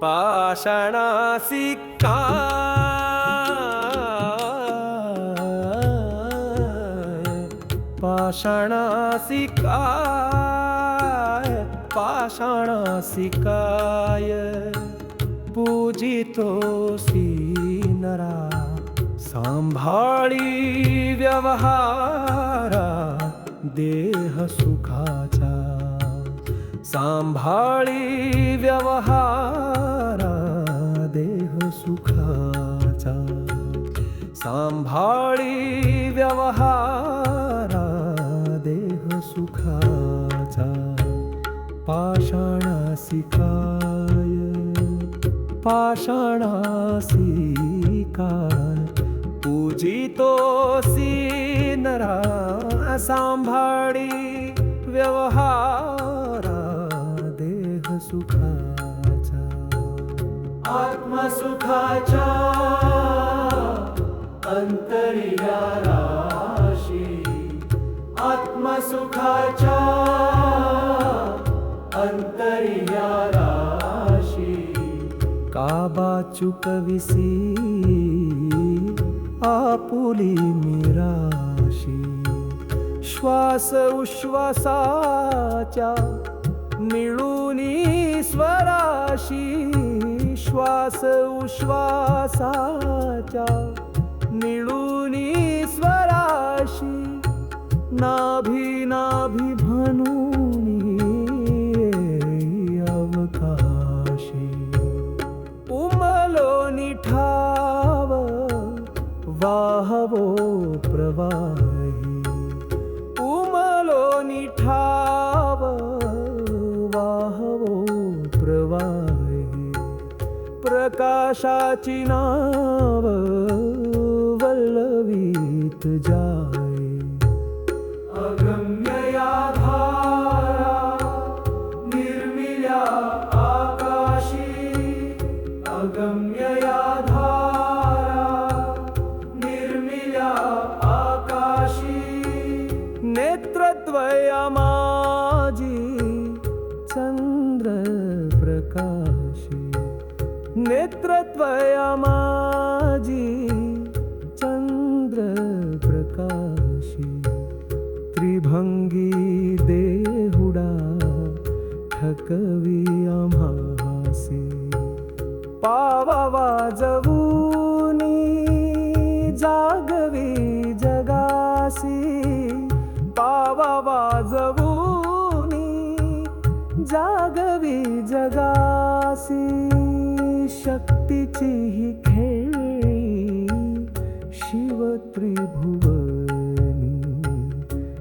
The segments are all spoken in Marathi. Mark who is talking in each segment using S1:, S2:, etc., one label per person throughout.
S1: पाषाणासिका पाषाणासिकाय पाषाणासिकाय पूजितोसी नरा। सांभाळी व्यवहारा देह सुखाचा। सांभाळी व्यवहार सुखाचा सांभाळी व्यवहारा देह सुखाचा पाषाणासी काय पाषाणासी काय पूजितोसी नरा सांभाळी व्यवहारा देह सुखा आत्मसुखाच्या अंतरिया राशी. आत्मसुखाच्या अंतरिया राशी. काबा चुकविसी आपुली मिराशी श्वास उश्वासाच्या मिळूनी स्वराशी. श्वास उश्वासाच्या निळुनी स्वराशी नाभी नाभी म्हणूनी अवकाशी. उमलो निठाव वाहवो प्रवाह. प्रकाशाची नाव वल्लवीत जाय. अगम्य या धारा निर्मिल्या आकाशी. अगम्य या धारा निर्मिल्या आकाशी. नेत्रद्वया माझी चंद्र प्रकाशी नेत्रत्वया माजी चंद्र प्रकाशी त्रिभंगी देहुडा ठकवी आम्हासी पावा वाजवूनी जागवी जगासी पावा वाजवूनी जागवी जगासी शक्तीची ही खेळी शिव त्रिभुवनी.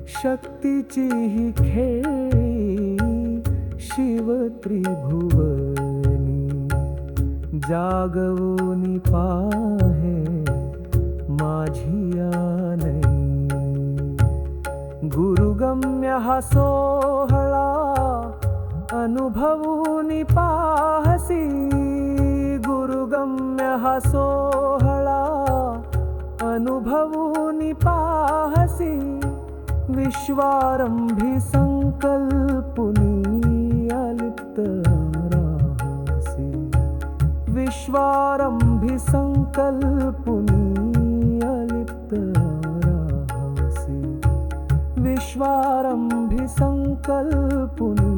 S1: शक्तीची ही खेळी शिव त्रिभुवनी. जागवूनी पाहे माझी नाही गुरुगम्य सोहळा अनुभवूनी पाहसी ह सोहला अनुभवो निपाहसि विश्वारम्भि संकल्पुनी अलिप्तरा विश्वारम्भिकल्पुनी अलिप्तरा विश्वारम्भि संकल्पुनी